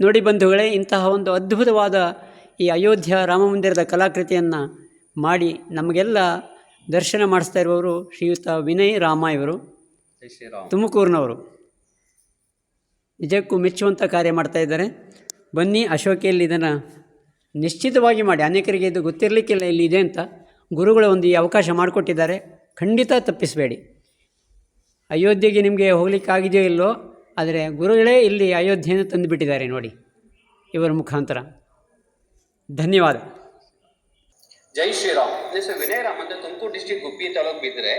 ನೋಡಿ ಬಂಧುಗಳೇ ಇಂತಹ ಒಂದು ಅದ್ಭುತವಾದ ಈ ಅಯೋಧ್ಯ ರಾಮ ಮಂದಿರದ ಕಲಾಕೃತಿಯನ್ನು ಮಾಡಿ ನಮಗೆಲ್ಲ ದರ್ಶನ ಮಾಡಿಸ್ತಾ ಇರುವವರು ಶ್ರೀಯುತ ವಿನಯ್ ರಾಮ ಇವರು. ತುಮಕೂರಿನವರು. ನಿಜಕ್ಕೂ ಮೆಚ್ಚುವಂಥ ಕಾರ್ಯ ಮಾಡ್ತಾ ಇದ್ದಾರೆ. ಬನ್ನಿ ಅಶೋಕಿಯಲ್ಲಿ ಇದನ್ನು ನಿಶ್ಚಿತವಾಗಿ ಮಾಡಿ. ಅನೇಕರಿಗೆ ಇದು ಗೊತ್ತಿರಲಿಕ್ಕಿಲ್ಲ ಇಲ್ಲಿ ಇದೆ ಅಂತ ಗುರುಗಳು ಒಂದು ಈ ಅವಕಾಶ ಮಾಡಿಕೊಟ್ಟಿದ್ದಾರೆ. ಖಂಡಿತ ತಪ್ಪಿಸಬೇಡಿ. ಅಯೋಧ್ಯೆಗೆ ನಿಮಗೆ ಹೋಗಲಿಕ್ಕಾಗಿದೆಯೋ ಇಲ್ಲೋ ಆದರೆ ಗುರುಗಳೇ ಇಲ್ಲಿ ಅಯೋಧ್ಯೆಯನ್ನು ತಂದುಬಿಟ್ಟಿದ್ದಾರೆ ನೋಡಿ, ಇವರ ಮುಖಾಂತರ. ಧನ್ಯವಾದ. ಜೈ ಶ್ರೀರಾಮ್. ಹೆಸರು ವಿನಯ ರಾಮ್ ಅಂತ ತುಮಕೂರು ಡಿಸ್ಟಿಕ್ ಗುಬ್ಬಿ ತಾಲೂಕು ಬಿದ್ದರೆ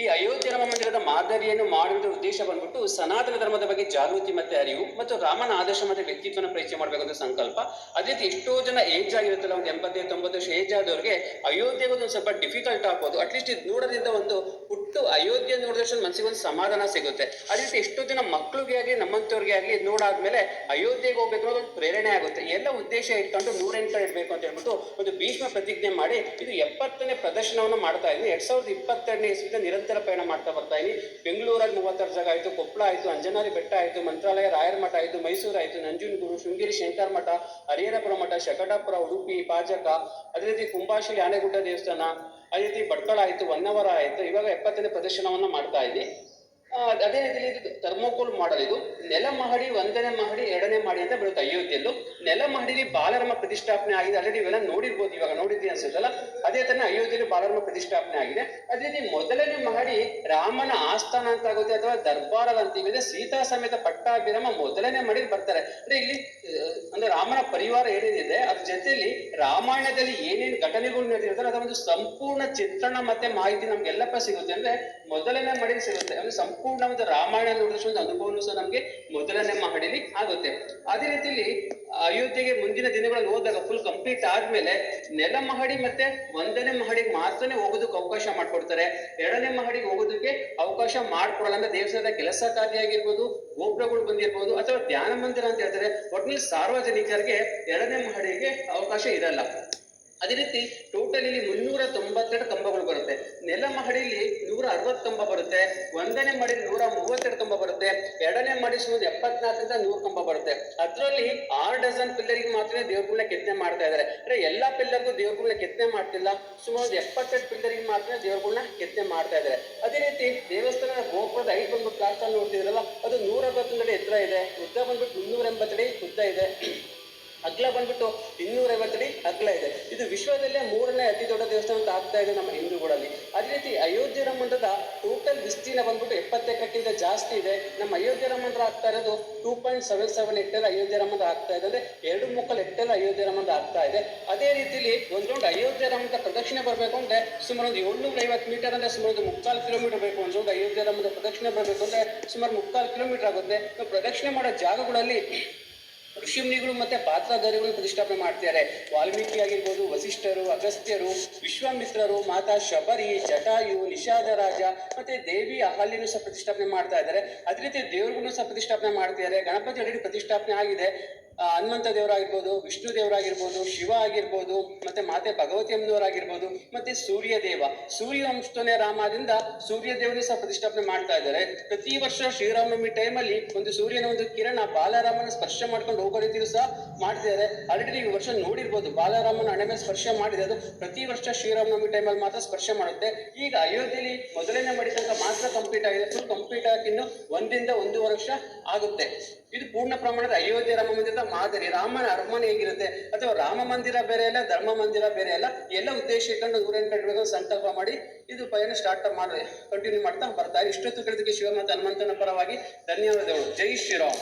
ಈ ಅಯೋಧ್ಯೆ ರಾಮ ಮಂದಿರದ ಮಾದರಿಯನ್ನು ಮಾಡುವುದರ ಉದ್ದೇಶ ಬಂದ್ಬಿಟ್ಟು ಸನಾತನ ಧರ್ಮದ ಬಗ್ಗೆ ಜಾಗೃತಿ ಮತ್ತೆ ಅರಿವು ಮತ್ತು ರಾಮನ ಆದರ್ಶ ಮತ್ತೆ ವ್ಯಕ್ತಿತ್ವನ ಪರಿಚಯ ಮಾಡಬೇಕಂತ ಸಂಕಲ್ಪ. ಅದೇ ರೀತಿ ಎಷ್ಟೋ ಜನ ಏಜ್ ಆಗಿರುತ್ತಲ್ಲ, ಒಂದು ಎಂಬತ್ತೈದು, ತೊಂಬತ್ತು ವರ್ಷ ಏಜ್ ಆದವ್ರಿಗೆ ಅಯೋಧ್ಯೆಗೆ ಒಂದು ಸ್ವಲ್ಪ ಡಿಫಿಕಲ್ಟ್ ಆಗ್ಬೋದು. ಅಟ್ಲೀಸ್ಟ್ ಇದು ನೋಡೋದ್ರಿಂದ ಒಂದು ಹುಟ್ಟು ಅಯೋಧ್ಯೆ ನೋಡಿದಷ್ಟು ಮನಸ್ಸಿಗೆ ಒಂದು ಸಮಾಧಾನ ಸಿಗುತ್ತೆ. ಅದೇ ರೀತಿ ಎಷ್ಟೋ ಜನ ಮಕ್ಕಳಿಗೆ ಆಗಲಿ, ನಮ್ಮಂಥವ್ರಿಗೆ ಆಗಲಿ ನೋಡಾದ್ಮೇಲೆ ಅಯೋಧ್ಯೆಗೆ ಹೋಗ್ಬೇಕು ಅನ್ನೋದು ಒಂದು ಪ್ರೇರಣೆ ಆಗುತ್ತೆ. ಎಲ್ಲ ಉದ್ದೇಶ ಇಟ್ಕೊಂಡು ನೂರೆಂಟು ಇಡಬೇಕು ಅಂತ ಹೇಳ್ಬಿಟ್ಟು ಒಂದು ಭೀಷ್ಮ ಪ್ರತಿಜ್ಞೆ ಮಾಡಿ ಇದು ಎಪ್ಪತ್ತನೇ ಪ್ರದರ್ಶನವನ್ನು ಮಾಡ್ತಾ ಇದ್ದೀನಿ ಎರಡ್ ಸಾವಿರದ ಇಪ್ಪತ್ತೆರಡನೇ ಇಸ್ವಿಯಿಂದ ನಿರಂತರ ಪಯಣ ಮಾಡ್ತಾ ಬರ್ತಾ ಇದ್ದೀನಿ ಬೆಂಗಳೂರಲ್ಲಿ ಮೂವತ್ತಾರು ಜಾಗ ಆಯಿತು ಕೊಪ್ಪಳ ಆಯಿತು, ಅಂಜನಾರಿ ಬೆಟ್ಟ ಆಯಿತು, ಮಂತ್ರಾಲಯ, ರಾಯರ ಮಠ ಆಯಿತು, ಮೈಸೂರು ಆಯಿತು ನಂಜನಗೂಡು ಶೃಂಗೇರಿ ಶಂಕರ ಮಠ, ಹರಿಹರಪುರ ಮಠ, ಶಕಟಾಪುರ, ಉಡುಪಿ, ಪಾಜಕ, ಅದೇ ರೀತಿ ಕುಂಬಾಶಿಲಿ ಆನೆಗುಡ್ಡ ದೇವಸ್ಥಾನ ಅದೇ ರೀತಿ ಭಟ್ಕಳ ಆಯಿತು ಹೊನ್ನವರ ಆಯಿತು ಇವಾಗ ಎಪ್ಪತ್ತನೇ ಪ್ರದರ್ಶನವನ್ನು ಮಾಡ್ತಾ ಆ, ಅದೇ ರೀತಿಯಲ್ಲಿ ಇದು ಥರ್ಮೋಕೋಲ್ ಮಾಡಲ್ ಇದು. ನೆಲ ಮಹಡಿ ಒಂದನೇ ಮಹಡಿ, ಎರಡನೇ ಮಹಡಿ ಅಂತ ಬರುತ್ತೆ ಅಯೋಧ್ಯೆಯಲ್ಲೂ. ನೆಲ ಮಹಡಿಲಿ ಬಾಲರಮ ಪ್ರತಿಷ್ಠಾಪನೆ ಆಗಿದೆ. ಆಲ್ರೆಡಿ ಇವೆಲ್ಲ ನೋಡಿರ್ಬೋದು, ಇವಾಗ ನೋಡಿದ್ರಿ ಅನ್ಸುತ್ತಲ್ಲ? ಅದೇ ತರ ಅಯೋಧ್ಯೆಯಲ್ಲಿ ಬಾಲರಮ ಪ್ರತಿಷ್ಠಾಪನೆ ಆಗಿದೆ. ಅದೇ ರೀತಿ ಮೊದಲನೇ ಮಹಡಿ ರಾಮನ ಆಸ್ಥಾನ ಅಂತ ಆಗುತ್ತೆ ಅಥವಾ ದರ್ಬಾರ ಅಂತೀವಿ ಸೀತಾ ಸಮೇತ ಪಟ್ಟಾಭಿರಾಮ ಮೊದಲನೇ ಮಹಡಿ ಬರ್ತಾರೆ. ಅಂದ್ರೆ ಇಲ್ಲಿ ಅಂದ್ರೆ ರಾಮನ ಪರಿವಾರ ಏನೇನಿದೆ, ಅದ್ರ ಜೊತೆಯಲ್ಲಿ ರಾಮಾಯಣದಲ್ಲಿ ಏನೇನು ಘಟನೆಗಳು ನಡೆದಿರ್ತಾರೆ ಅದರ ಒಂದು ಸಂಪೂರ್ಣ ಚಿತ್ರಣ ಮತ್ತೆ ಮಾಹಿತಿ ನಮ್ಗೆಲ್ಲಪ್ಪ ಸಿಗುತ್ತೆ. ಅಂದ್ರೆ ಮೊದಲನೇ ಮಹಡಿ ಸಿಗುತ್ತೆ. ಅಂದ್ರೆ ಸಂಪೂರ್ಣ ಒಂದು ರಾಮಾಯಣ ನೋಡಿದಷ್ಟು ಒಂದು ಅನುಭವನೂ ಸಹ ನಮ್ಗೆ ಮೊದಲನೇ ಮಹಡಿಲಿ ಆಗುತ್ತೆ. ಅದೇ ರೀತಿಯಲ್ಲಿ ಅಯೋಧ್ಯೆಗೆ ಮುಂದಿನ ದಿನಗಳಲ್ಲಿ ಹೋದಾಗ ಫುಲ್ ಕಂಪ್ಲೀಟ್ ಆದ್ಮೇಲೆ ನೆಲ ಮಹಡಿ ಮತ್ತೆ ಒಂದನೇ ಮಹಡಿಗೆ ಮಾತ್ರನೇ ಹೋಗೋದಕ್ಕೆ ಅವಕಾಶ ಮಾಡ್ಕೊಡ್ತಾರೆ. ಎರಡನೇ ಮಹಡಿಗೆ ಹೋಗೋದಕ್ಕೆ ಅವಕಾಶ ಮಾಡ್ಕೊಡಲ್ಲ ಅಂದ್ರೆ ದೇವಸ್ಥಾನದ ಕೆಲಸ ಕಾರ್ಯ ಆಗಿರ್ಬೋದು ಗೋಪುರಗಳು ಬಂದಿರ್ಬೋದು ಅಥವಾ ಧ್ಯಾನ ಮಂದಿರ ಅಂತ ಹೇಳ್ತಾರೆ. ಒಟ್ಟಿನಲ್ಲಿ ಸಾರ್ವಜನಿಕರಿಗೆ ಎರಡನೇ ಮಹಡಿಗೆ ಅವಕಾಶ ಇರಲ್ಲ. ಅದೇ ರೀತಿ ಟೋಟಲ್ ಇಲ್ಲಿ ಮುನ್ನೂರ ತೊಂಬತ್ತೆರಡು ಕಂಬಗಳು ಬರುತ್ತೆ. ನೆಲ ಮಹಡಿಲಿ ನೂರ ಅರವತ್ತು ಕಂಬ ಬರುತ್ತೆ. ಒಂದನೇ ಮಹಡಿ ನೂರ ಮೂವತ್ತೆರಡು ಕಂಬ ಬರುತ್ತೆ. ಎರಡನೇ ಮಹಡಿ ಸುಮಾರು ಎಪ್ಪತ್ನಾಲ್ಕರಿಂದ ನೂರು ಕಂಬ ಬರುತ್ತೆ. ಅದರಲ್ಲಿ ಆರು ಡಜನ್ ಪಿಲ್ಲರಿಗೆ ಮಾತ್ರ ದೇವ್ರಗಳನ್ನ ಕೆತ್ತನೆ ಮಾಡ್ತಾ ಇದ್ದಾರೆ. ಅಂದ್ರೆ ಎಲ್ಲಾ ಪಿಲ್ಲರ್ಗೂ ದೇವ್ರಗಳನ್ನ ಕೆತ್ತನೆ ಮಾಡ್ತಿಲ್ಲ. ಸುಮಾರು ಎಪ್ಪತ್ತೆರಡು ಪಿಲ್ಲರಿಗೆ ಮಾತ್ರ ದೇವ್ರಗಳನ್ನ ಕೆತ್ತನೆ ಮಾಡ್ತಾ ಇದ್ದಾರೆ. ಅದೇ ರೀತಿ ದೇವಸ್ಥಾನದ ಗೋಪುರದ ಐದು ಬಂದ್ಬಿಟ್ಟು ಲಾಸ್ಟ್ ನೋಡ್ತಿದ್ರಲ್ಲ, ಅದು ನೂರ ಅರವತ್ತೊಂದಡಿ ಎತ್ತರ ಇದೆ. ಉದ್ದ ಬಂದ್ಬಿಟ್ಟು ಮುನ್ನೂರ ಎಂಬತ್ತಡಿ ಉದ್ದ ಇದೆ. ಅಗ್ಲ ಬಂದ್ಬಿಟ್ಟು ಇನ್ನೂರ ಐವತ್ತಡಿ ಅಗ್ಲ ಇದೆ. ಇದು ವಿಶ್ವದಲ್ಲೇ ಮೂರನೇ ಅತಿ ದೊಡ್ಡ ದೇವಸ್ಥಾನ ಅಂತ ಆಗ್ತಾ ಇದೆ ನಮ್ಮ ಹಿಂದೂಗಳಲ್ಲಿ. ಅದೇ ರೀತಿ ಅಯೋಧ್ಯೆ ರಾಮ ಟೋಟಲ್ ವಿಸ್ತೀರ್ಣ ಬಂದ್ಬಿಟ್ಟು ಎಪ್ಪತ್ತು ಎಕರೆಕ್ಕಿಂತ ಜಾಸ್ತಿ ಇದೆ. ನಮ್ಮ ಅಯೋಧ್ಯೆ ರಾಮ ಆಗ್ತಾ ಇರೋದು two point seven seven hectare Ayodhya Rama ಆಗ್ತಾ ಇದೆ. ಅಂದ್ರೆ ಎರಡು ಮುಕ್ಕಲ್ ಹೆಕ್ಟೇರ್ ಅಯೋಧ್ಯೆ ರಾಮ ಮಂದಿರ ಆಗ್ತಾ ಇದೆ. ಅದೇ ರೀತಿಲಿ ಒಂದು ರೌಂಡ್ ಅಯೋಧ್ಯೆ ರಾಮ ಪ್ರದಕ್ಷಿಣೆ ಬರಬೇಕು ಅಂದ್ರೆ ಸುಮಾರು ಒಂದು ಏಳ್ನೂರ ಐವತ್ತು ಮೀಟರ್ ಅಂದ್ರೆ ಸುಮಾರು ಒಂದು ಮುಕ್ಕಾಲು ಕಿಲೋಮೀಟರ್ ಬೇಕು. ಒಂದು ರೌಂಡ್ ಅಯೋಧ್ಯೆ ಪ್ರದಕ್ಷಿಣೆ ಬರಬೇಕು ಅಂದ್ರೆ ಸುಮಾರು ಮುಕ್ಕಾಲು ಕಿಲೋಮೀಟರ್ ಆಗುತ್ತೆ. ಪ್ರದಕ್ಷಿಣೆ ಮಾಡೋ ಜಾಗಗಳಲ್ಲಿ ಋಷಿಮುನಿಗಳು ಮತ್ತೆ ಪಾತ್ರಧಾರಿಗಳು ಪ್ರತಿಷ್ಠಾಪನೆ ಮಾಡ್ತಿದ್ದಾರೆ. ವಾಲ್ಮೀಕಿ ಆಗಿರ್ಬೋದು ವಸಿಷ್ಠರು, ಅಗಸ್ತ್ಯರು, ವಿಶ್ವಾಮಿತ್ರರು, ಮಾತಾ ಶಬರಿ, ಜಟಾಯು, ನಿಷಾದ ರಾಜ ಮತ್ತೆ ದೇವಿ ಅಹಲ್ಯನು ಸಹ ಪ್ರತಿಷ್ಠಾಪನೆ ಮಾಡ್ತಾ ಇದ್ದಾರೆ. ಅದೇ ರೀತಿ ದೇವರುಗಳನ್ನು ಸಹ ಪ್ರತಿಷ್ಠಾಪನೆ ಮಾಡ್ತಿದ್ದಾರೆ. ಗಣಪತಿ ಆಲ್ರೆಡಿ ಪ್ರತಿಷ್ಠಾಪನೆ ಆಗಿದೆ. ಹನುಮಂತ ದೇವರಾಗಿರ್ಬೋದು, ವಿಷ್ಣು ದೇವರಾಗಿರ್ಬೋದು, ಶಿವ ಆಗಿರ್ಬೋದು, ಮತ್ತೆ ಮಾತೆ ಭಗವತಿ ಅಮ್ಮನವರಾಗಿರ್ಬೋದು ಮತ್ತೆ ಸೂರ್ಯ ದೇವ ಸೂರ್ಯ ವಂಶನೇ ರಾಮದಿಂದ ಸೂರ್ಯ ದೇವರು ಸಹ ಪ್ರತಿಷ್ಠಾಪನೆ ಮಾಡ್ತಾ ಇದ್ದಾರೆ. ಪ್ರತಿ ವರ್ಷ ಶ್ರೀರಾಮನವಮಿ ಟೈಮಲ್ಲಿ ಒಂದು ಸೂರ್ಯನ ಒಂದು ಕಿರಣ ಬಾಲರಾಮನ ಸ್ಪರ್ಶ ಮಾಡ್ಕೊಂಡು ಹೋಗೋ ರೀತಿಯೂ ಸಹ ಮಾಡ್ತಿದ್ದಾರೆ. ಆಲ್ರೆಡಿ ಈ ವರ್ಷ ನೋಡಿರ್ಬೋದು, ಬಾಲರಾಮನ ಹಣೆ ಮೇಲೆ ಸ್ಪರ್ಶ ಮಾಡಿದೆ. ಅದು ಪ್ರತಿ ವರ್ಷ ಶ್ರೀರಾಮನವಮಿ ಟೈಮಲ್ಲಿ ಮಾತ್ರ ಸ್ಪರ್ಶ ಮಾಡುತ್ತೆ. ಈಗ ಅಯೋಧ್ಯೆಯಲ್ಲಿ ಮೊದಲನೇ ಮಡಿ ಮಾತ್ರ ಕಂಪ್ಲೀಟ್ ಆಗಿದೆ. ಫುಲ್ ಕಂಪ್ಲೀಟ್ ಆಗಕ್ಕೆ ಇನ್ನು ಒಂದಿಂದ ಒಂದು ವರ್ಷ ಆಗುತ್ತೆ. ಇದು ಪೂರ್ಣ ಪ್ರಮಾಣದ ಅಯೋಧ್ಯೆ ರಾಮ ಮಂದಿರದ ಮಾದರಿ, ರಾಮನ ಅರಮನೆ ಹೇಗಿರುತ್ತೆ? ಅಥವಾ ರಾಮ ಮಂದಿರ ಬೇರೆ ಅಲ್ಲ, ಧರ್ಮ ಮಂದಿರ ಬೇರೆ ಅಲ್ಲ, ಎಲ್ಲ ಉದ್ದೇಶ ಇಟ್ಕೊಂಡು ನೂರೆಂಟು ಕಟ್ಟಬೇಕು ಸಂಕಲ್ಪ ಮಾಡಿ ಇದು ಪಯಣ ಸ್ಟಾರ್ಟ್ ಮಾಡಿ ಕಂಟಿನ್ಯೂ ಮಾಡ್ತಾ ಬರ್ತಾರೆ ಇಷ್ಟೊತ್ತು ಕೇಳಿದಕ್ಕೆ ಶಿವ ಮತ್ತು ಹನುಮಂತನ ಪರವಾಗಿ ಧನ್ಯವಾದಗಳು. ಜೈ ಶ್ರೀರಾಮ್.